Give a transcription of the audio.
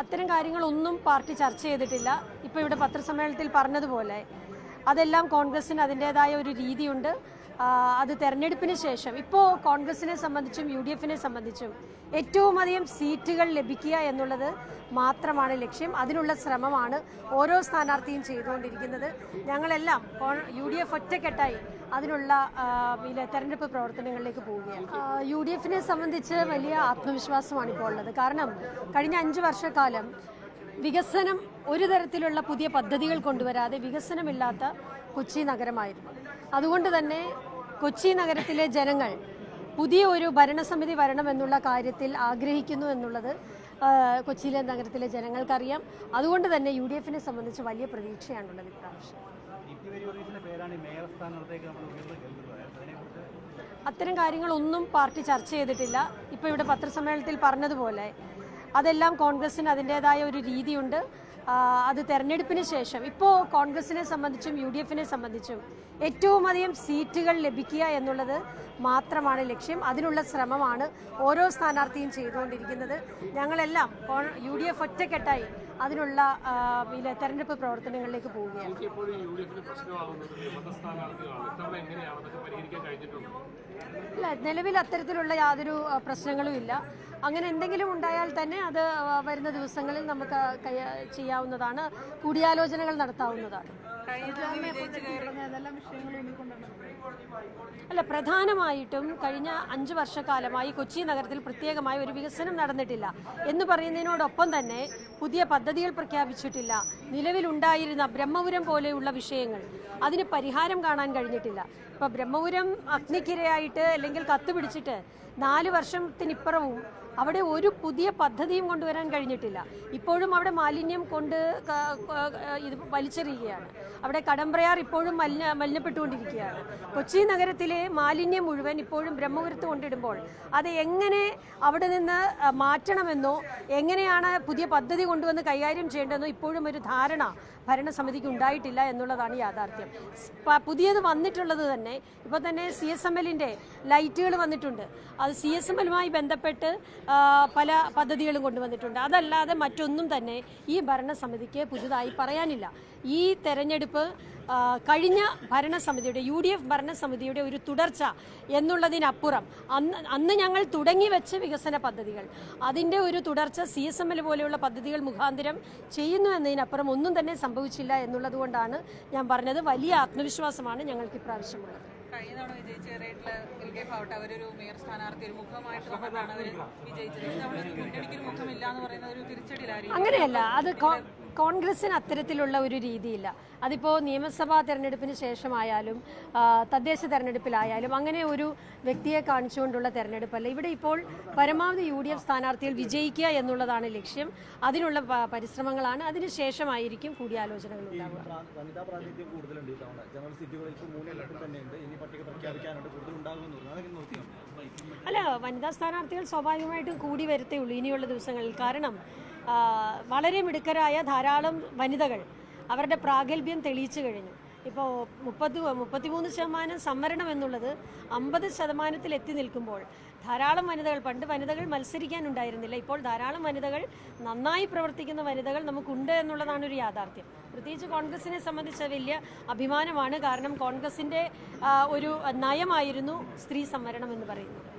അത്തരം കാര്യങ്ങളൊന്നും പാർട്ടി ചർച്ച ചെയ്തിട്ടില്ല. ഇപ്പോൾ ഇവിടെ പത്രസമ്മേളനത്തിൽ പറഞ്ഞതുപോലെ അതെല്ലാം കോൺഗ്രസിന് അതിന്റെതായ ഒരു രീതിയുണ്ട്. അത് തെരഞ്ഞെടുപ്പിന് ശേഷം. ഇപ്പോൾ കോൺഗ്രസിനെ സംബന്ധിച്ചും യു ഡി എഫിനെ സംബന്ധിച്ചും ഏറ്റവും അധികം സീറ്റുകൾ ലഭിക്കുക എന്നുള്ളത് മാത്രമാണ് ലക്ഷ്യം. അതിനുള്ള ശ്രമമാണ് ഓരോ സ്ഥാനാർത്ഥിയും ചെയ്തുകൊണ്ടിരിക്കുന്നത്. ഞങ്ങളെല്ലാം യു ഡി എഫ് ഒറ്റക്കെട്ടായി അതിനുള്ള തെരഞ്ഞെടുപ്പ് പ്രവർത്തനങ്ങളിലേക്ക് പോവുകയാണ്. യു ഡി എഫിനെ സംബന്ധിച്ച് വലിയ ആത്മവിശ്വാസമാണ് ഇപ്പോൾ ഉള്ളത്. കാരണം കഴിഞ്ഞ അഞ്ച് വർഷക്കാലം വികസനം ഒരു തരത്തിലുള്ള പുതിയ പദ്ധതികൾ കൊണ്ടുവരാതെ വികസനമില്ലാത്ത കൊച്ചി നഗരമായിരുന്നു. അതുകൊണ്ട് തന്നെ കൊച്ചി നഗരത്തിലെ ജനങ്ങൾ പുതിയ ഒരു ഭരണസമിതി വരണമെന്നുള്ള കാര്യത്തിൽ ആഗ്രഹിക്കുന്നു എന്നുള്ളത് കൊച്ചിയിലെ നഗരത്തിലെ ജനങ്ങൾക്കറിയാം. അതുകൊണ്ട് തന്നെ യു ഡി എഫിനെ സംബന്ധിച്ച് വലിയ പ്രതീക്ഷയാണുള്ളത് ഇപ്രാവശ്യം. അത്തരം കാര്യങ്ങളൊന്നും പാർട്ടി ചർച്ച ചെയ്തിട്ടില്ല. ഇപ്പോൾ ഇവിടെ പത്രസമ്മേളനത്തിൽ പറഞ്ഞതുപോലെ അതെല്ലാം കോൺഗ്രസിന് അതിന്റെതായ ഒരു രീതിയുണ്ട്. അത് തെരഞ്ഞെടുപ്പിന് ശേഷം. ഇപ്പോൾ കോൺഗ്രസിനെ സംബന്ധിച്ചും യു ഡി എഫിനെ സംബന്ധിച്ചും ഏറ്റവും അധികം സീറ്റുകൾ ലഭിക്കുക എന്നുള്ളത് മാത്രമാണ് ലക്ഷ്യം. അതിനുള്ള ശ്രമമാണ് ഓരോ സ്ഥാനാർത്ഥിയും ചെയ്തുകൊണ്ടിരിക്കുന്നത്. ഞങ്ങളെല്ലാം യു ഡി എഫ് ഒറ്റക്കെട്ടായി അതിനുള്ള തെരഞ്ഞെടുപ്പ് പ്രവർത്തനങ്ങളിലേക്ക് പോവുകയാണ്. ഇല്ല നിലവിൽ അത്തരത്തിലുള്ള യാതൊരു പ്രശ്നങ്ങളും ഇല്ല. അങ്ങനെ എന്തെങ്കിലും ഉണ്ടായാൽ തന്നെ അത് വരുന്ന ദിവസങ്ങളിൽ നമുക്ക് കൈ- ചെയ്യാവുന്നതാണ് കൂടിയാലോചനകൾ നടത്താവുന്നതാണ്. അല്ല പ്രധാനമായിട്ടും കഴിഞ്ഞ അഞ്ച് വർഷക്കാലമായി കൊച്ചി നഗരത്തിൽ പ്രത്യേകമായി ഒരു വികസനം നടന്നിട്ടില്ല. എന്ന് പറയുന്നതിനോടൊപ്പം തന്നെ പുതിയ പദ്ധതികൾ പ്രഖ്യാപിച്ചിട്ടില്ല. നിലവിലുണ്ടായിരുന്ന ബ്രഹ്മപുരം പോലെയുള്ള വിഷയങ്ങൾ അതിന് പരിഹാരം കാണാൻ കഴിഞ്ഞിട്ടില്ല. ഇപ്പൊ ബ്രഹ്മപുരം അഗ്നിക്കിരയായിട്ട് അല്ലെങ്കിൽ കത്ത് പിടിച്ചിട്ട് നാല് വർഷത്തിനിപ്പുറവും അവിടെ ഒരു പുതിയ പദ്ധതിയും കൊണ്ടുവരാൻ കഴിഞ്ഞിട്ടില്ല. ഇപ്പോഴും അവിടെ മാലിന്യം കൊണ്ട് ഇത് വലിച്ചെറിയുകയാണ്. അവിടെ കടമ്പ്രയാർ ഇപ്പോഴും മലിന മലിനപ്പെട്ടുകൊണ്ടിരിക്കുകയാണ്. കൊച്ചി നഗരത്തിലെ മാലിന്യം മുഴുവൻ ഇപ്പോഴും ബ്രഹ്മപുരത്ത് കൊണ്ടിടുമ്പോൾ അത് എങ്ങനെ അവിടെ നിന്ന് മാറ്റണമെന്നോ എങ്ങനെയാണ് പുതിയ പദ്ധതി കൊണ്ടുവന്ന് കൈകാര്യം ചെയ്യേണ്ടതെന്നോ ഇപ്പോഴും ഒരു ധാരണ ഭരണസമിതിക്ക് ഉണ്ടായിട്ടില്ല എന്നുള്ളതാണ് യാഥാർത്ഥ്യം. പുതിയത് വന്നിട്ടുള്ളത് തന്നെ ഇപ്പോൾ തന്നെ സി എസ് എം എല്ലിന്റെ ലൈറ്റുകൾ വന്നിട്ടുണ്ട്. അത് സി എസ് എം എല്ലുമായി ബന്ധപ്പെട്ട് പല പദ്ധതികളും കൊണ്ടുവന്നിട്ടുണ്ട്. അതല്ലാതെ മറ്റൊന്നും തന്നെ ഈ ഭരണസമിതിക്ക് പുതുതായി പറയാനില്ല. ഈ തെരഞ്ഞെടുപ്പ് കഴിഞ്ഞ ഭരണസമിതിയുടെ യു ഡി എഫ് ഭരണസമിതിയുടെ ഒരു തുടർച്ച എന്നുള്ളതിനപ്പുറം അന്ന് അന്ന് ഞങ്ങൾ തുടങ്ങി വെച്ച വികസന പദ്ധതികൾ അതിന്റെ ഒരു തുടർച്ച സി എസ് എം എൽ പോലെയുള്ള പദ്ധതികൾ മുഖാന്തരം ചെയ്യുന്നു എന്നതിനപ്പുറം ഒന്നും തന്നെ സംഭവിച്ചില്ല എന്നുള്ളത് കൊണ്ടാണ് ഞാൻ പറഞ്ഞത്. വലിയ ആത്മവിശ്വാസമാണ് ഞങ്ങൾക്ക് ഇപ്രാവശ്യമുള്ളത് കഴിഞ്ഞ തവണ വിജയിച്ച റേറ്റിൽ എൽ ഡി എഫ് ആവട്ടെ അവരൊരു മേയർ സ്ഥാനാർത്ഥി ഒരു മുഖമായിട്ട് അവർ വിജയിച്ചത്. മുഖമില്ല എന്ന് പറയുന്ന ഒരു തിരിച്ചടിയിലായിരിക്കും. അങ്ങനെയല്ല. അത് കോൺഗ്രസിന് അത്തരത്തിലുള്ള ഒരു രീതിയില്ല. അതിപ്പോൾ നിയമസഭാ തെരഞ്ഞെടുപ്പിന് ശേഷമായാലും തദ്ദേശ തെരഞ്ഞെടുപ്പിലായാലും അങ്ങനെ ഒരു വ്യക്തിയെ കാണിച്ചുകൊണ്ടുള്ള തെരഞ്ഞെടുപ്പല്ല. ഇവിടെ ഇപ്പോൾ പരമാവധി യു ഡി എഫ് സ്ഥാനാർത്ഥികൾ വിജയിക്കുക എന്നുള്ളതാണ് ലക്ഷ്യം. അതിനുള്ള പരിശ്രമങ്ങളാണ്. അതിനുശേഷമായിരിക്കും കൂടിയാലോചനകൾ ഉണ്ടാവുക. അല്ല വനിതാ സ്ഥാനാർത്ഥികൾ സ്വാഭാവികമായിട്ടും കൂടി വരത്തേ ഉള്ളൂ ഇനിയുള്ള ദിവസങ്ങളിൽ. കാരണം വളരെ മിടുക്കരായ ധാരാളം വനിതകൾ അവരുടെ പ്രാഗൽഭ്യം തെളിയിച്ചു കഴിഞ്ഞു. ഇപ്പോൾ മുപ്പത്തി മുപ്പത്തിമൂന്ന് ശതമാനം സംവരണം എന്നുള്ളത് അമ്പത് ശതമാനത്തിൽ എത്തി നിൽക്കുമ്പോൾ ധാരാളം വനിതകൾ പണ്ട് വനിതകൾ മത്സരിക്കാനുണ്ടായിരുന്നില്ല ഇപ്പോൾ ധാരാളം വനിതകൾ നന്നായി പ്രവർത്തിക്കുന്ന വനിതകൾ നമുക്കുണ്ട് എന്നുള്ളതാണ് ഒരു യാഥാർത്ഥ്യം. പ്രത്യേകിച്ച് കോൺഗ്രസിനെ സംബന്ധിച്ച വലിയ അഭിമാനമാണ്. കാരണം കോൺഗ്രസിന്റെ ഒരു നയമായിരുന്നു സ്ത്രീ സംവരണം എന്ന് പറയുന്നത്.